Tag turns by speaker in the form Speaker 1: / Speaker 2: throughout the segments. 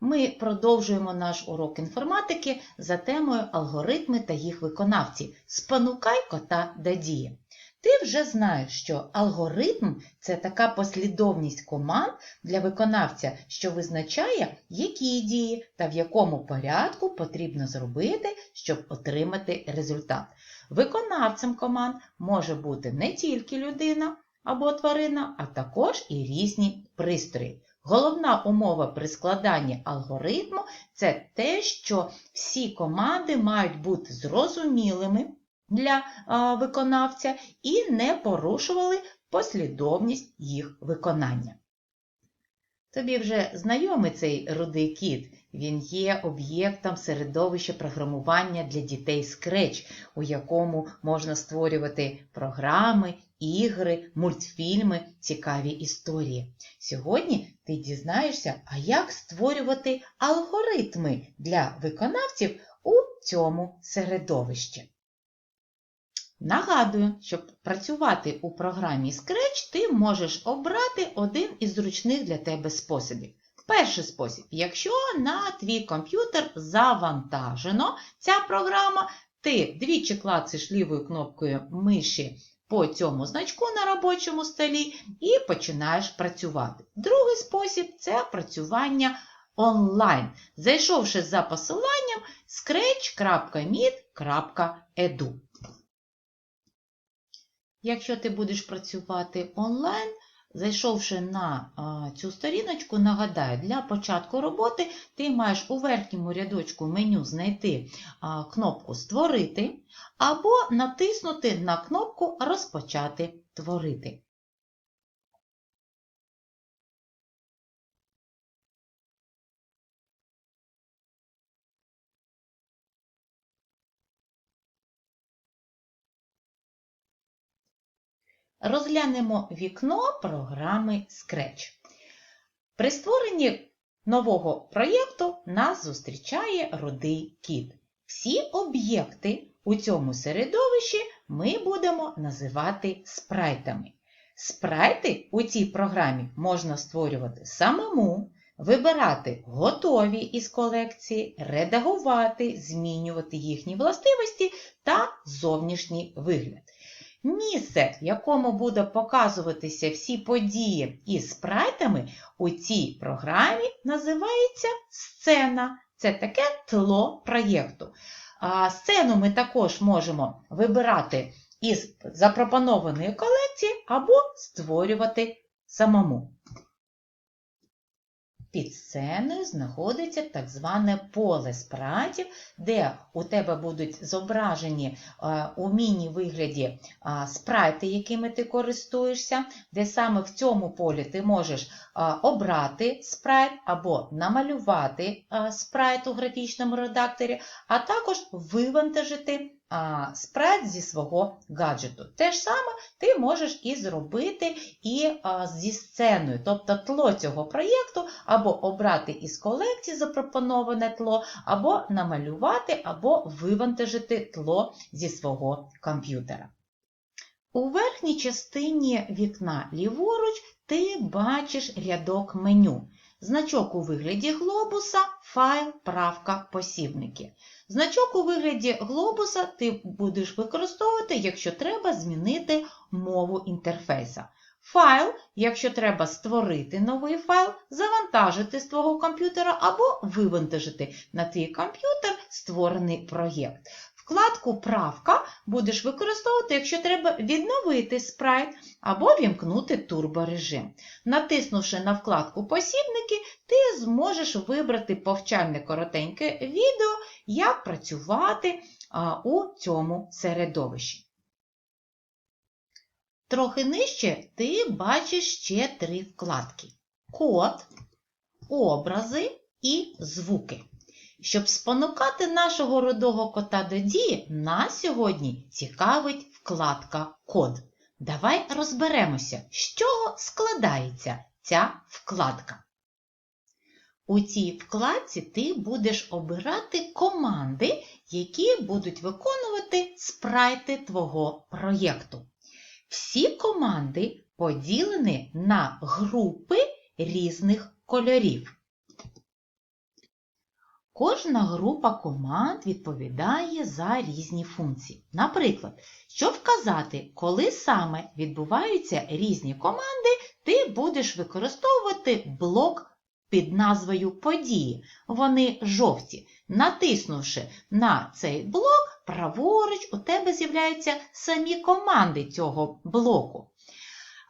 Speaker 1: Ми продовжуємо наш урок інформатики за темою алгоритми та їх виконавці. Спонукай кота до дії. Ти вже знаєш, що алгоритм це така послідовність команд для виконавця, що визначає, які дії та в якому порядку потрібно зробити, щоб отримати результат. Виконавцем команд може бути не тільки людина або тварина, а також і різні пристрої. Головна умова при складанні алгоритму це те, що всі команди мають бути зрозумілими для виконавця і не порушували послідовність їх виконання. Тобі вже знайомий цей рудий кіт. Він є об'єктом середовища програмування для дітей Scratch, у якому можна створювати програми, ігри, мультфільми, цікаві історії. Сьогодні ти дізнаєшся, а як створювати алгоритми для виконавців у цьому середовищі. Нагадую, щоб працювати у програмі Scratch, ти можеш обрати один із зручних для тебе способів. Перший спосіб, якщо на твій комп'ютер завантажено ця програма, ти двічі клацаєш лівою кнопкою миші по цьому значку на робочому столі і починаєш працювати. Другий спосіб це працювання онлайн, зайшовши за посиланням scratch.meet.edu. Якщо ти будеш працювати онлайн, зайшовши на цю сторіночку, нагадаю, для початку роботи ти маєш у верхньому рядочку меню знайти кнопку Створити або натиснути на кнопку Розпочати творити. Розглянемо вікно програми Scratch. При створенні нового проєкту нас зустрічає рудий кіт. Всі об'єкти у цьому середовищі ми будемо називати спрайтами. Спрайти у цій програмі можна створювати самому, вибирати готові із колекції, редагувати, змінювати їхні властивості та зовнішній вигляд. Місце, якому буде показуватися всі події із спрайтами, у цій програмі називається сцена. Це таке тло проєкту. Сцену ми також можемо вибирати із запропонованої колекції або створювати самому. Під сценою знаходиться так зване поле спрайтів, де у тебе будуть зображені е, у міні-вигляді спрайти, якими ти користуєшся, де саме в цьому полі ти можеш обрати спрайт або намалювати спрайт у графічному редакторі, а також вивантажити спрайт зі свого гаджету. Те ж саме ти можеш і зробити і зі сценою, тобто тло цього проєкту, або обрати із колекції запропоноване тло, або намалювати, або вивантажити тло зі свого комп'ютера. У верхній частині вікна ліворуч ти бачиш рядок меню. Значок у вигляді глобуса, файл, правка, посібники. Значок у вигляді глобуса ти будеш використовувати, якщо треба змінити мову інтерфейса. Файл, якщо треба створити новий файл, завантажити з твого комп'ютера або вивантажити на твій комп'ютер створений проєкт. Вкладку Правка будеш використовувати, якщо треба відновити спрайт або вімкнути турборежим. Натиснувши на вкладку Посібники, ти зможеш вибрати повчальне коротеньке відео, як працювати у цьому середовищі. Трохи нижче ти бачиш ще три вкладки: Код, образи і звуки. Щоб спонукати нашого рудого кота до дії, нас сьогодні цікавить вкладка Код. Давай розберемося, з чого складається ця вкладка. У цій вкладці ти будеш обирати команди, які будуть виконувати спрайти твого проєкту. Всі команди поділені на групи різних кольорів. Кожна група команд відповідає за різні функції. Наприклад, щоб вказати, коли саме відбуваються різні команди, ти будеш використовувати блок під назвою події. Вони жовті. Натиснувши на цей блок, праворуч у тебе з'являються самі команди цього блоку.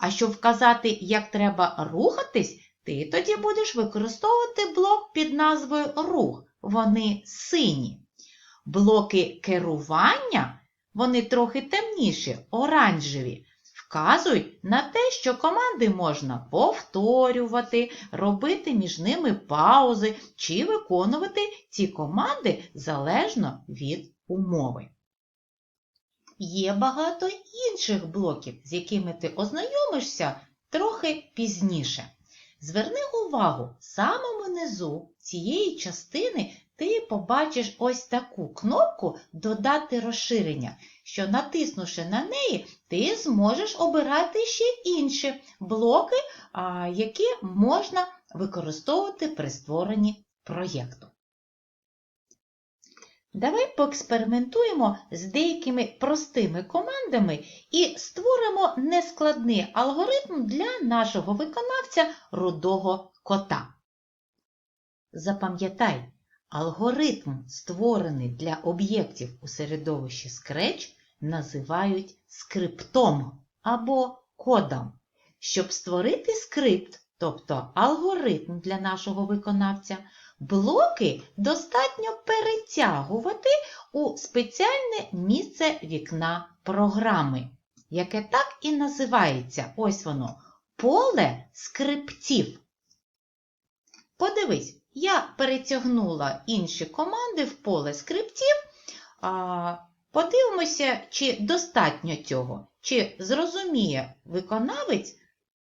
Speaker 1: А щоб вказати, як треба рухатись, ти тоді будеш використовувати блок під назвою рух. Вони сині. Блоки керування, вони трохи темніші, оранжеві, вказують на те, що команди можна повторювати, робити між ними паузи чи виконувати ці команди залежно від умови. Є багато інших блоків, з якими ти ознайомишся трохи пізніше. Зверни увагу, в самому низу цієї частини ти побачиш ось таку кнопку Додати розширення, що натиснувши на неї, ти зможеш обирати ще інші блоки, які можна використовувати при створенні проєкту. Давай поекспериментуємо з деякими простими командами і створимо нескладний алгоритм для нашого виконавця рудого кота. Запам'ятай, алгоритм, створений для об'єктів у середовищі Scratch, називають скриптом або кодом. Щоб створити скрипт, тобто алгоритм для нашого виконавця, блоки достатньо перетягувати у спеціальне місце вікна програми, яке так і називається ось воно поле скриптів. Подивись, я перетягнула інші команди в поле скриптів. А, Подивимося, чи достатньо цього, чи зрозуміє виконавець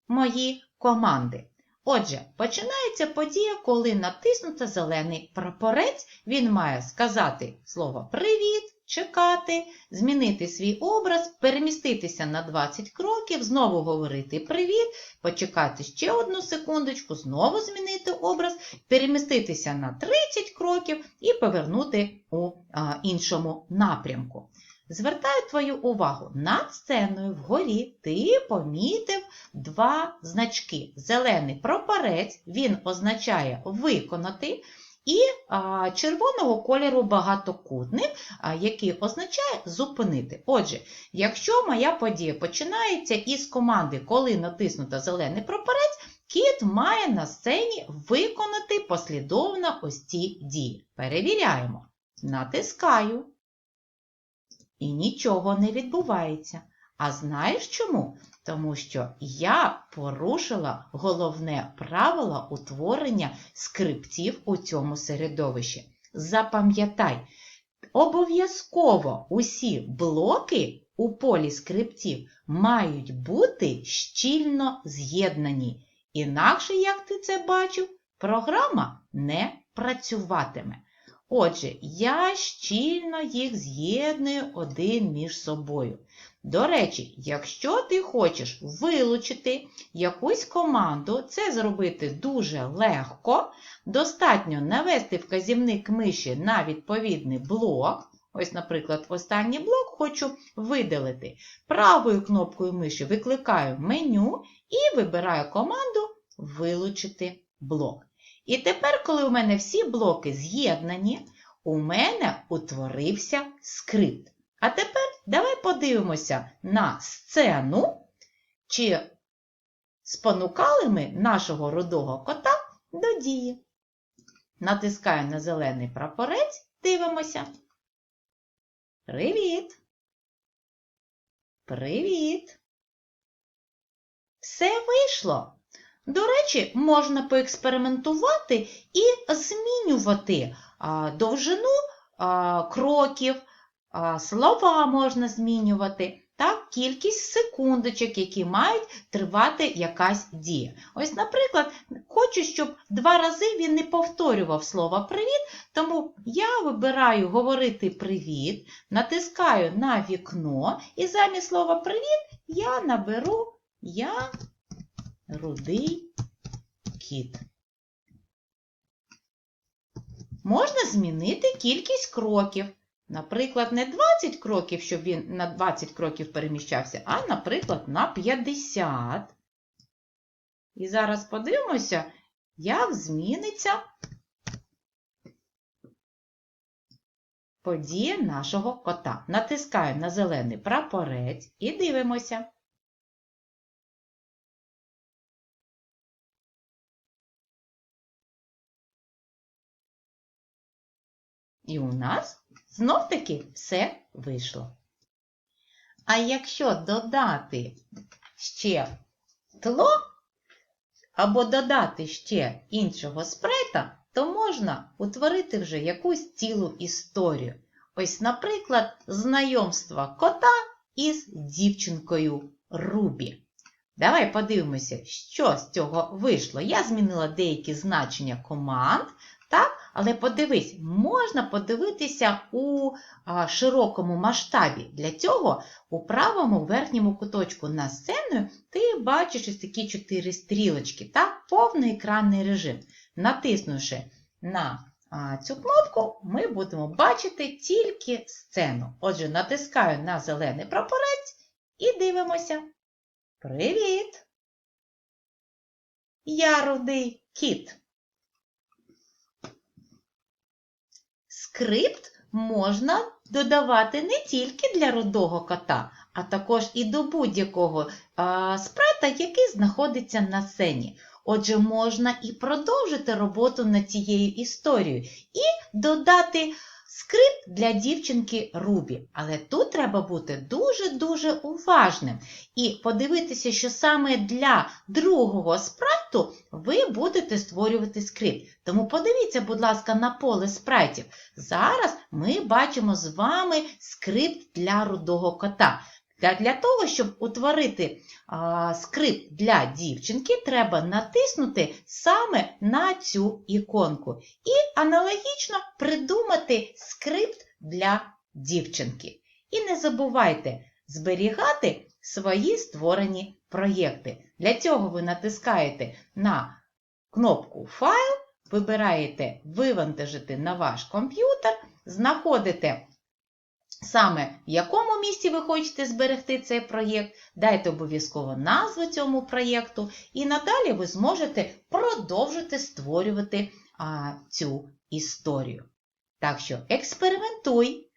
Speaker 1: мої команди. Отже, починається подія, коли натиснуто зелений прапорець. Він має сказати слово Привіт, чекати, змінити свій образ, переміститися на 20 кроків, знову говорити Привіт, почекати ще одну секундочку, знову змінити образ, переміститися на 30 кроків і повернути у а, іншому напрямку. Звертаю твою увагу, над сценою вгорі ти помітив два значки. Зелений прапорець, він означає виконати, і червоного кольору багатокутник, який означає зупинити. Отже, якщо моя подія починається із команди, коли натиснуто зелений прапорець, кіт має на сцені виконати послідовно ось ці дії. Перевіряємо. Натискаю. І нічого не відбувається. А знаєш чому? Тому що я порушила головне правило утворення скриптів у цьому середовищі. Запам'ятай, обов'язково усі блоки у полі скриптів мають бути щільно з'єднані. Інакше, як ти це бачив, програма не працюватиме. Отже, я щільно їх з'єдную один між собою. До речі, якщо ти хочеш вилучити якусь команду, це зробити дуже легко. Достатньо навести вказівник миші на відповідний блок. Ось, наприклад, останній блок хочу видалити. Правою кнопкою миші викликаю меню і вибираю команду Вилучити блок. І тепер, коли у мене всі блоки з'єднані, у мене утворився скрипт. А тепер давай подивимося на сцену, чи спонукали ми нашого рудого кота до дії. Натискаю на зелений прапорець, дивимося. Привіт! Привіт! Все вийшло. До речі, можна поекспериментувати і змінювати довжину кроків, слова можна змінювати, так, кількість секундочок, які мають тривати якась дія. Ось, наприклад, хочу, щоб два рази він не повторював слово привіт, тому я вибираю говорити привіт, натискаю на вікно, і замість слова привіт я наберу я рудий кіт. можна змінити кількість кроків. Наприклад, не 20 кроків, щоб він на 20 кроків переміщався, а, наприклад, на 50. І зараз подивимося, як зміниться подія нашого кота. Натискаю на зелений прапорець і дивимося. І у нас знов-таки все вийшло. А якщо додати ще тло або додати ще іншого спрайта, то можна утворити вже якусь цілу історію. Ось, наприклад, знайомство кота із дівчинкою Рубі. Давай подивимося, що з цього вийшло. Я змінила деякі значення команд? Але подивись, можна подивитися у широкому масштабі. Для цього у правому верхньому куточку на сценою ти бачиш ось такі чотири стрілочки, так? повний екранний режим. Натиснувши на цю кнопку, ми будемо бачити тільки сцену. Отже, натискаю на зелений прапорець і дивимося. Привіт! Я рудий кіт. Скрипт можна додавати не тільки для рудого кота, а також і до будь-якого спрайта, який знаходиться на сцені. Отже, можна і продовжити роботу над цією історією, і додати скрипт для дівчинки Рубі. Але тут треба бути дуже-дуже уважним і подивитися, що саме для другого спрайту ви будете створювати скрип. Тому подивіться, будь ласка, на поле спрайтів. Зараз ми бачимо з вами скрипт для рудого кота. Для того, щоб утворити а, скрипт для дівчинки, треба натиснути саме на цю іконку. І аналогічно придумати скрипт для дівчинки. І не забувайте зберігати свої створені проєкти. Для цього ви натискаєте на кнопку Файл, вибираєте Вивантажити на ваш комп'ютер, знаходите саме в якому місці ви хочете зберегти цей проєкт, дайте обов'язково назву цьому проєкту, і надалі ви зможете продовжити створювати а, цю історію. Так що експериментуй,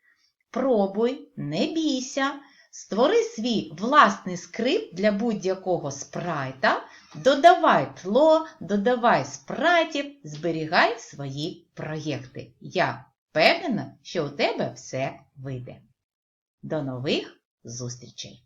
Speaker 1: пробуй, не бійся, створи свій власний скрипт для будь-якого спрайта, додавай тло, додавай спрайтів, зберігай свої проєкти. Я Впевнена, що у тебе все вийде. До нових зустрічей!